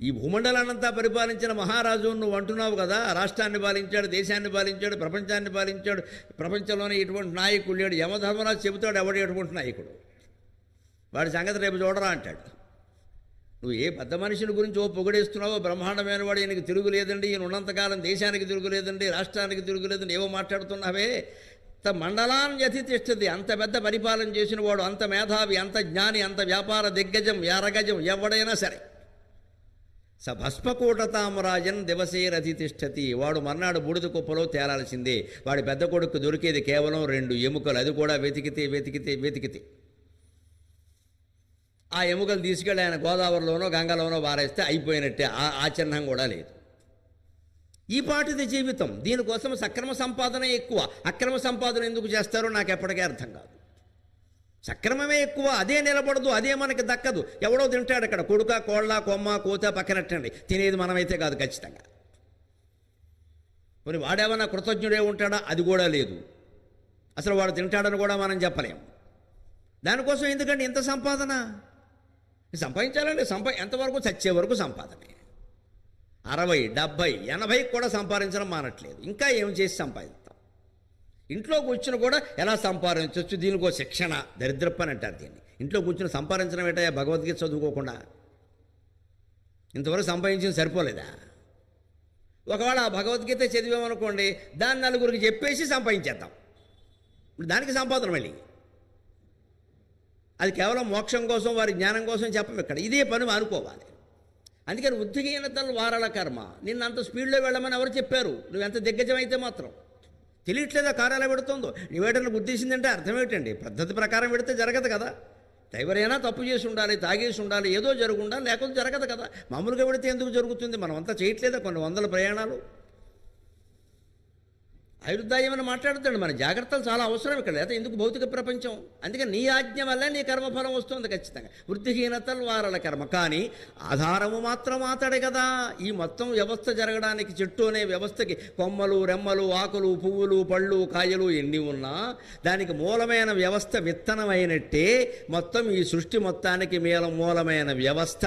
ఈ భూమండలాన్నంతా పరిపాలించిన మహారాజు నువ్వు అంటున్నావు కదా రాష్ట్రాన్ని పాలించాడు దేశాన్ని పాలించాడు ప్రపంచాన్ని పాలించాడు ప్రపంచంలోనే ఇటువంటి నాయకుడు లేడు యమధర్మరాజు చెబుతాడు ఎవడు ఎటువంటి నాయకుడు? వాడి సంగతి రేపు చూడరా అంటాడు. నువ్వు ఏ పెద్ద మనిషిని గురించి ఓ పొగడేస్తున్నావో బ్రహ్మాండమైన వాడు ఈయనకి తిరుగులేదండి ఈయన ఉన్నంతకాలం దేశానికి తిరుగులేదండి రాష్ట్రానికి తిరుగులేదండి ఏవో మాట్లాడుతున్నావే? అంత మండలాన్ని అతిథిస్తుంది అంత పెద్ద పరిపాలన చేసిన వాడు అంత మేధావి అంత జ్ఞాని అంత వ్యాపార దిగ్గజం యారగజం ఎవడైనా సరే. స భస్మకూటతామరాజన్ దివసేరతిష్టతి వాడు మర్నాడు బూడిద కుప్పలో తేలాల్సిందే. వాడి పెద్ద కొడుకు దొరికేది కేవలం రెండు ఎముకలు. అది కూడా వెతికితే వెతికితే వెతికితే. ఆ ఎముకలు తీసుకెళ్ళి ఆయన గోదావరిలోనో గంగలోనో వారేస్తే అయిపోయినట్టే. ఆ ఆ చిహ్నం కూడా లేదు. ఈ పాటిది జీవితం. దీనికోసం సక్రమ సంపాదన ఎక్కువ. అక్రమ సంపాదన ఎందుకు చేస్తారో నాకు ఎప్పటికీ అర్థం కాదు. సక్రమమే ఎక్కువ అదే నిలబడదు అదే మనకి దక్కదు. ఎవడో తింటాడు అక్కడ కొడుక కోళ్ళ కొమ్మ కోత పక్కనట్టండి తినేది మనమైతే కాదు ఖచ్చితంగా. మరి వాడేమన్నా కృతజ్ఞుడే ఉంటాడా? అది కూడా లేదు. అసలు వాడు తింటాడని కూడా మనం చెప్పలేము దానికోసం ఎందుకండి ఇంత సంపాదన? సంపాదించాలండి సంపా ఎంతవరకు? చచ్చే వరకు సంపాదనే. అరవై డెబ్భై ఎనభై కూడా సంపాదించడం మానట్లేదు. ఇంకా ఏం చేసి సంపాదిస్తాం ఇంట్లో కూర్చుని కూడా ఎలా సంపాదించవచ్చు దీనికి ఒక శిక్షణ. దరిద్రప్పని అంటారు దీన్ని. ఇంట్లో కూర్చుని సంపాదించడం ఏంటయ్యా? భగవద్గీత చదువుకోకుండా. ఇంతవరకు సంపాదించింది సరిపోలేదా? ఒకవేళ ఆ భగవద్గీత చదివామనుకోండి దాన్ని నలుగురికి చెప్పేసి సంపాదించేద్దాం. ఇప్పుడు దానికి సంపాదన మళ్ళీ. అది కేవలం మోక్షం కోసం వారి జ్ఞానం కోసం చెప్పం ఇక్కడ. ఇదే పని అనుకోవాలి అందుకని ఉద్యోగీనతలు వారాల కర్మ. నిన్నంత అంత స్పీడ్లో వెళ్ళమని ఎవరు చెప్పారు? నువ్వు ఎంత దిగ్గజమైతే మాత్రం. తెలియట్లేదా కారాల పెడుతుందో? నువ్వేటన్నా ఉద్దేశిందంటే అర్థం ఏమిటండి? పద్ధతి ప్రకారం పెడితే జరగదు కదా. ఎవరైనా తప్పు చేసి ఉండాలి తాగేసి ఉండాలి ఏదో జరుగుండాలి లేకపోతే జరగదు కదా. మామూలుగా పెడితే ఎందుకు జరుగుతుంది? మనం అంతా చేయట్లేదా కొన్ని వందల ప్రయాణాలు? ఆయుర్దాయం అని మాట్లాడుతాడు మన జాగ్రత్తలు చాలా అవసరం ఇక్కడ. లేదా ఎందుకు భౌతిక ప్రపంచం? అందుకే నీ ఆజ్ఞ వల్ల నీ కర్మఫలం వస్తుంది ఖచ్చితంగా. వృత్తిహీనతలు వారల కర్మ. కానీ ఆధారము మాత్రం ఆతడే కదా. ఈ మొత్తం వ్యవస్థ జరగడానికి చెట్టు అనే వ్యవస్థకి కొమ్మలు రెమ్మలు ఆకులు పువ్వులు పళ్ళు కాయలు ఎన్ని ఉన్నా దానికి మూలమైన వ్యవస్థ విత్తనమైనట్టే మొత్తం ఈ సృష్టి మొత్తానికి మేల మూలమైన వ్యవస్థ